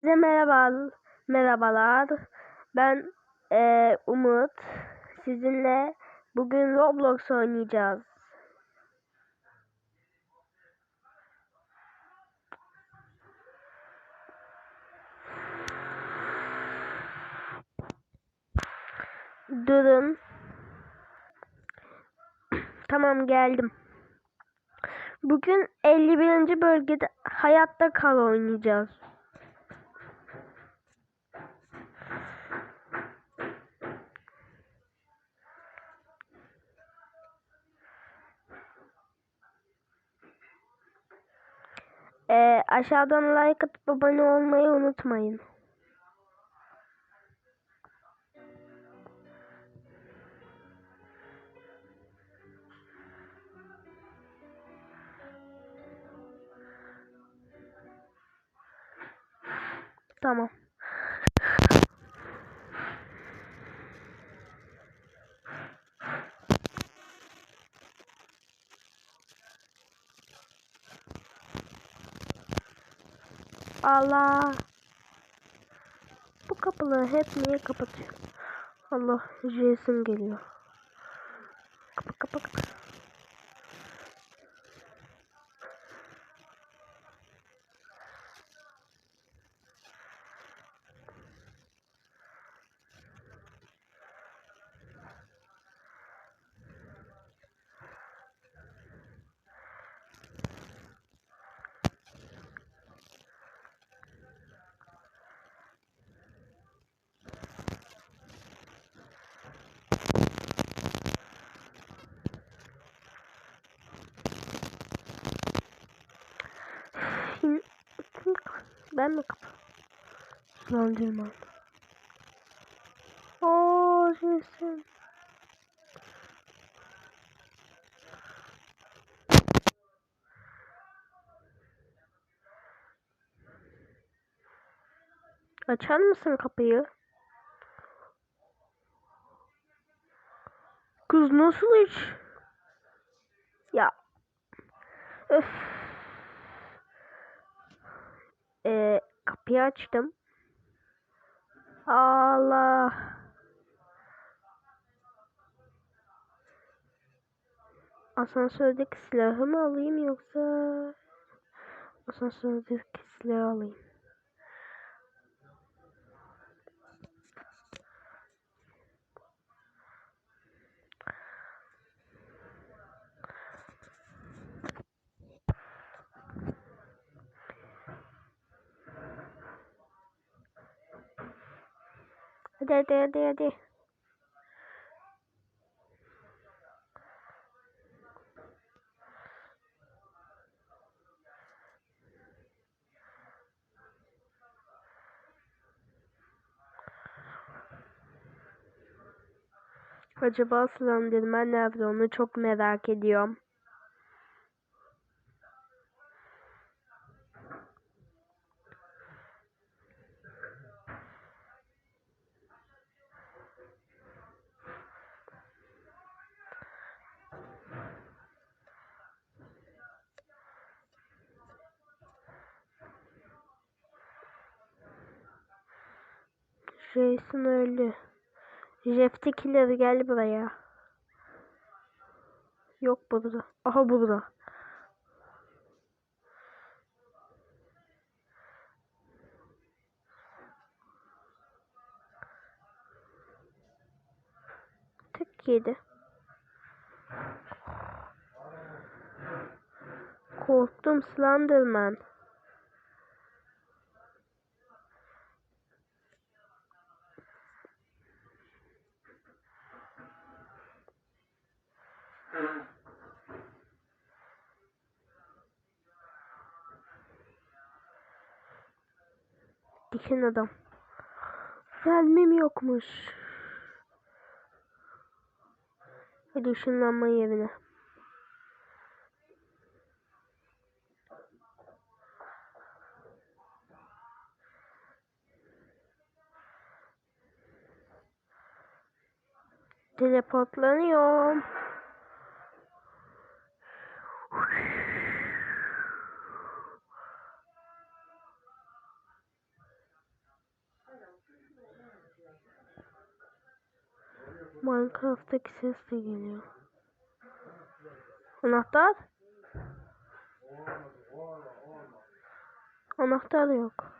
Size merhaba, merhabalar. Ben eee, Umut. Sizinle bugün Roblox oynayacağız. Durun. Tamam geldim. Bugün 51. bölgede hayatta kal oynayacağız. Ee, aşağıdan like atıp abone olmayı unutmayın. Tamam. Allah. Bu kapıları hep niye kapatıyor? Allah Jason geliyor. Kapa kapa kapa. Kim, kim, ben mi kapı? Sulandırma. Ooo Jason. Açar mısın kapıyı? Kız nasıl hiç? Ya. Öf. Ee, kapıyı açtım. Allah. Asansördeki silahı mı alayım yoksa asansördeki silahı alayım. Hadi hadi hadi hadi. Acaba Slenderman nerede onu çok merak ediyorum. Jason öldü. Jeff the Killer gel buraya. Yok burada. Aha burada. Tek yedi. Korktum Slenderman. Diken adam. Gelmem yokmuş. Hadi ışınlanma yerine. Teleportlanıyorum. Minecraft'taki ses de geliyor. Anahtar? Anahtar yok.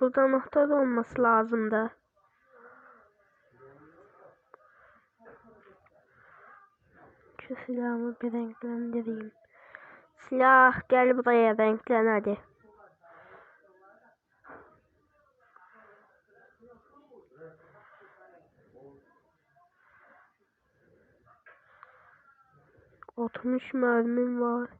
Burada anahtar olması lazımdı. Şu silahımı bir renklendireyim. Silah gel buraya renklen hadi. Otmuş mermim var.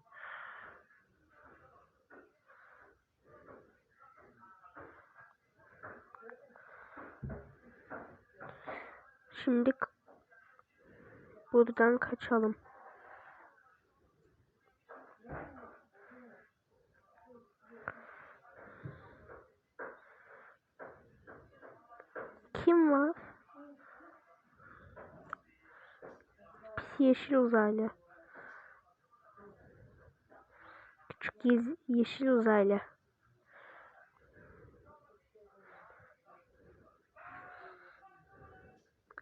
Şimdi buradan kaçalım. Kim var? Pis yeşil uzaylı. Küçük yeşil uzaylı.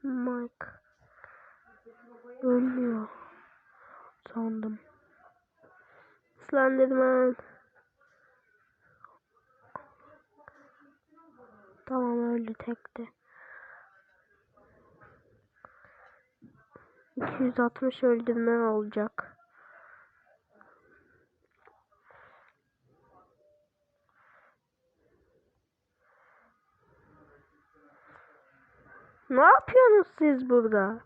Mike. Ölmüyor. Sandım. Slenderman. Tamam öldü tekte. 260 öldürme olacak. Yapıyorsunuz siz burada?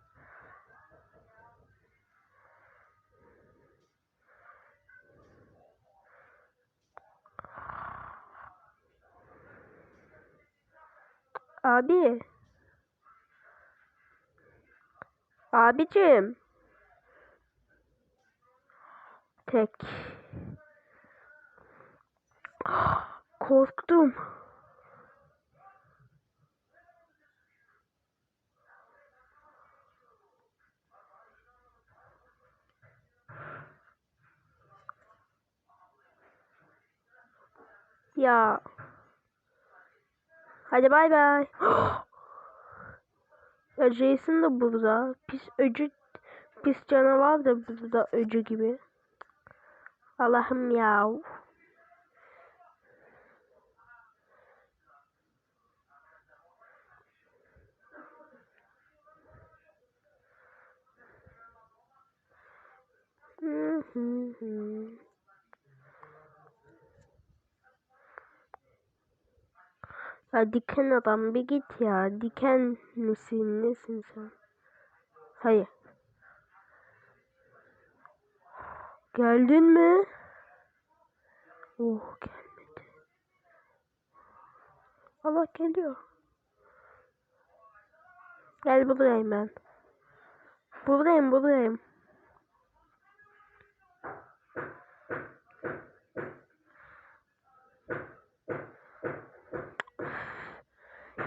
Abi. Abicim. Tek. Korktum. Ya. Hadi bay bay. ya Jason da burada. Pis öcü pis canavar da burada öcü gibi. Allah'ım ya. Hı Ya diken adam bir git ya. Diken misin nesin sen? Hayır. Geldin mi? Oh gelmedi. Allah geliyor. Gel buradayım ben. Buradayım buradayım.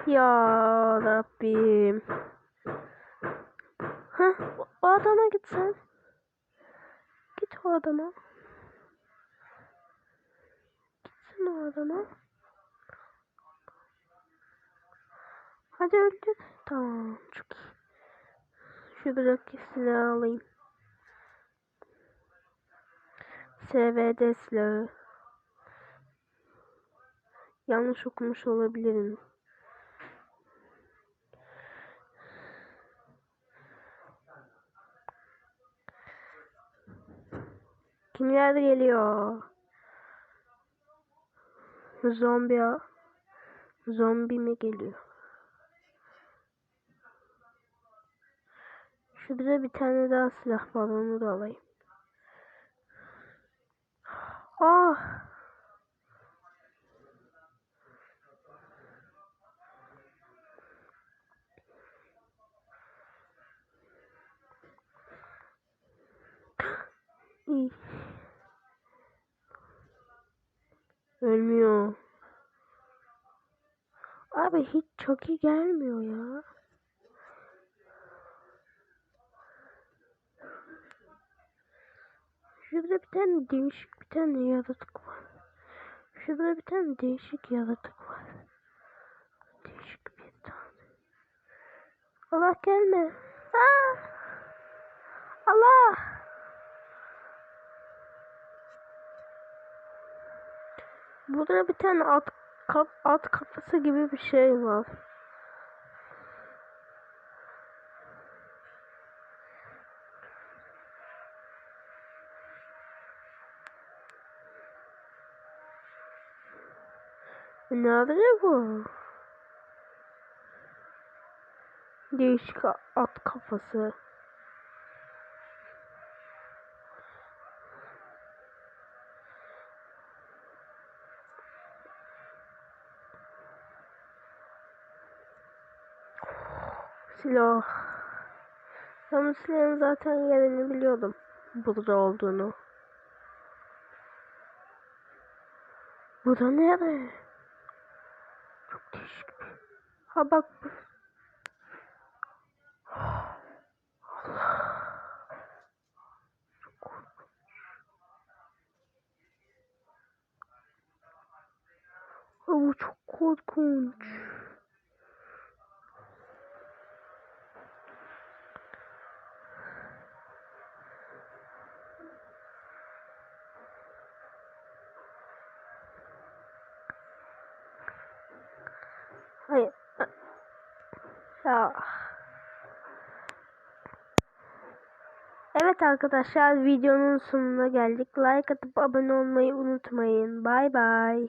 Ya Rabbim. Hah, o- adama git sen. Git o adama. Gitsin o adama. Hadi öldür. Tamam çok iyi. Şuradaki silahı alayım. SVD silahı. Yanlış okumuş olabilirim. Kimler geliyor? Zombi Zombi mi geliyor? Şurada bir tane daha silah var onu da alayım. Ah! İyi. Ölmüyor. Abi hiç çok iyi gelmiyor ya. Şurada bir tane değişik bir tane yaratık var. Şurada bir tane değişik yaratık var. Değişik bir tane. Allah gelme. Aa! Allah. Burada bir tane at kaf at kafası gibi bir şey var. Nerede bu? Değişik at kafası. Silah. Ben bu silahın zaten yerini biliyordum. Burada olduğunu. Bu da nere? Çok değişik. Ha bak bu. Allah. Çok korkunç. Ha çok korkunç. Hayır. Ya. Evet arkadaşlar videonun sonuna geldik. Like atıp abone olmayı unutmayın. Bay bay.